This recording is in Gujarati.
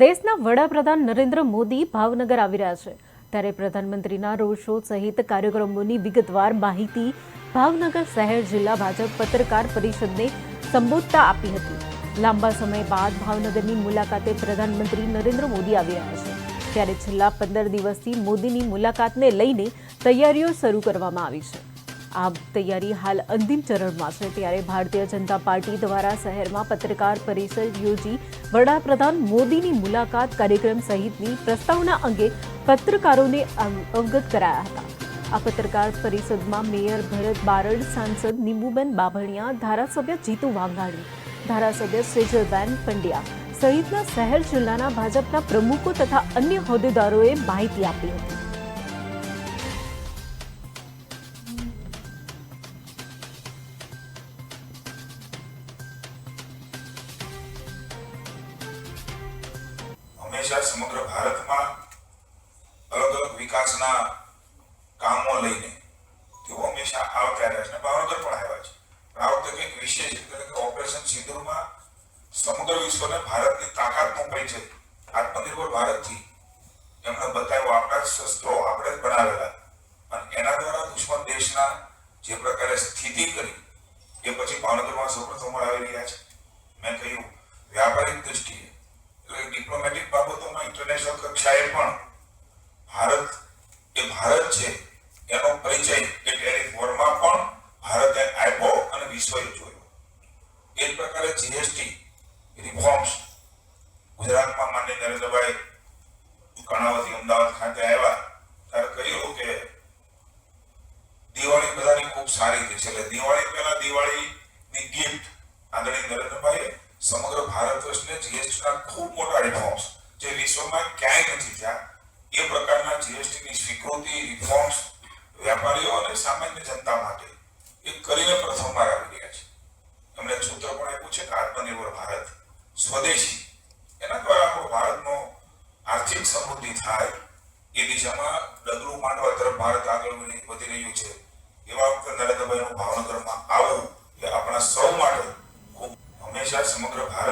દેશના વડાપ્રધાન નરેન્દ્ર મોદી ભાવનગર આવી રહ્યા છે. ત્યારે પ્રધાનમંત્રીના રોડ શો સહિત કાર્યક્રમોની વિગતવાર માહિતી ભાવનગર શહેર જિલ્લા ભાજપ પત્રકાર પરિષદને સંબોધતા આપી હતી. લાંબા સમય બાદ ભાવનગરની મુલાકાતે પ્રધાનમંત્રી નરેન્દ્ર મોદી આવી રહ્યા છે. ત્યારે છેલ્લા પંદર દિવસથી મોદીની મુલાકાતને લઈને તૈયારીઓ શરૂ કરવામાં આવી છે. આ તૈયારી હાલ અંતિમ ચરણમાં છે. ત્યારે ભારતીય જનતા પાર્ટી દ્વારા શહેરમાં પત્રકાર પરિષદ યોજી વડાપ્રધાન મોદીની મુલાકાત કાર્યક્રમ સહિતની પ્રસ્તાવના અંગે પત્રકારોને અવ- અવગત કરાયા હતા. આ પત્રકાર પરિષદમાં મેયર ભરત બારડ, સાંસદ નિંબુબેન બાભણિયા, ધારાસભ્ય જીતુ વાઘાણી, ધારાસભ્ય સેજલબેન પંડ્યા સહિતના શહેર જિલ્લાના ભાજપના પ્રમુખો તથા અન્ય હોદ્દેદારોએ માહિતી આપી હતી. હંમેશા સમગ્ર ભારતમાં અલગ અલગ વિકાસના કામો લઈને તેઓ હંમેશા આવતા રહ્યા છે. ભાવનગર પણ આવ્યા છે. આ વખતે કંઈક વિશેષ એટલે કે ઓપરેશન સિંદુરમાં સમગ્ર વિશ્વને ભારતની તાકાતનો પરિચય આત્મનિર્ભર ભારતથી એમણે બતાવ્યો, આપણા શસ્ત્રો આપણે જ બનાવેલા. અને એના દ્વારા દુશ્મન દેશના જે પ્રકારે સ્થિતિ કરી, એ પછી ભાવનગરમાં સૌપ્રથમ આવી રહ્યા છે મેં કહ્યું, વ્યાપારિક દૃષ્ટિએ એટલે ડિપ્લોમેટિક બાબતોમાં ઇન્ટરનેશનલ કક્ષાએ પણ ભારત એ ભારત છે એનો પરિચય એ ટેરિફ વોરમાં પણ ભારતે આપ્યો અને વિશ્વએ જોયો એ જ પ્રકારે જીએસટી રિફોર્મ્સ ગુજરાતમાં માન્ય નરેન્દ્રભાઈ કર્ણાવતી અમદાવાદ ખાતે આવ્યા. ત્યારે કહ્યું કે દિવાળી બધાની ખૂબ સારી છે. એટલે દિવાળી પહેલા દિવાળીની ગિફ્ટ આદરણીય નરેન્દ્રભાઈએ સમગ્ર ભારત વર્ષને જીએસટીના ખૂબ મોટા રિફોર્મ્સ જે વિશ્વમાં ક્યાંય નથી થયા, એ પ્રકારના જીએસટીની સ્વીકૃતિ રિફોર્મ્સ વેપારીઓ અને સામાન્ય જનતા માટે એ કરીને પ્રથમવાર આવી રહ્યા છે એમણે એક સૂત્ર પણ આપ્યું છે કે આત્મનિર્ભર ભારત સ્વદેશી એના દ્વારા આપણો ભારતનો આર્થિક સમૃદ્ધિ થાય એ દિશામાં ડગલું માંડવા તરફ ભારત આગળ વધી રહ્યું છે. એવા નરેન્દ્રભાઈનું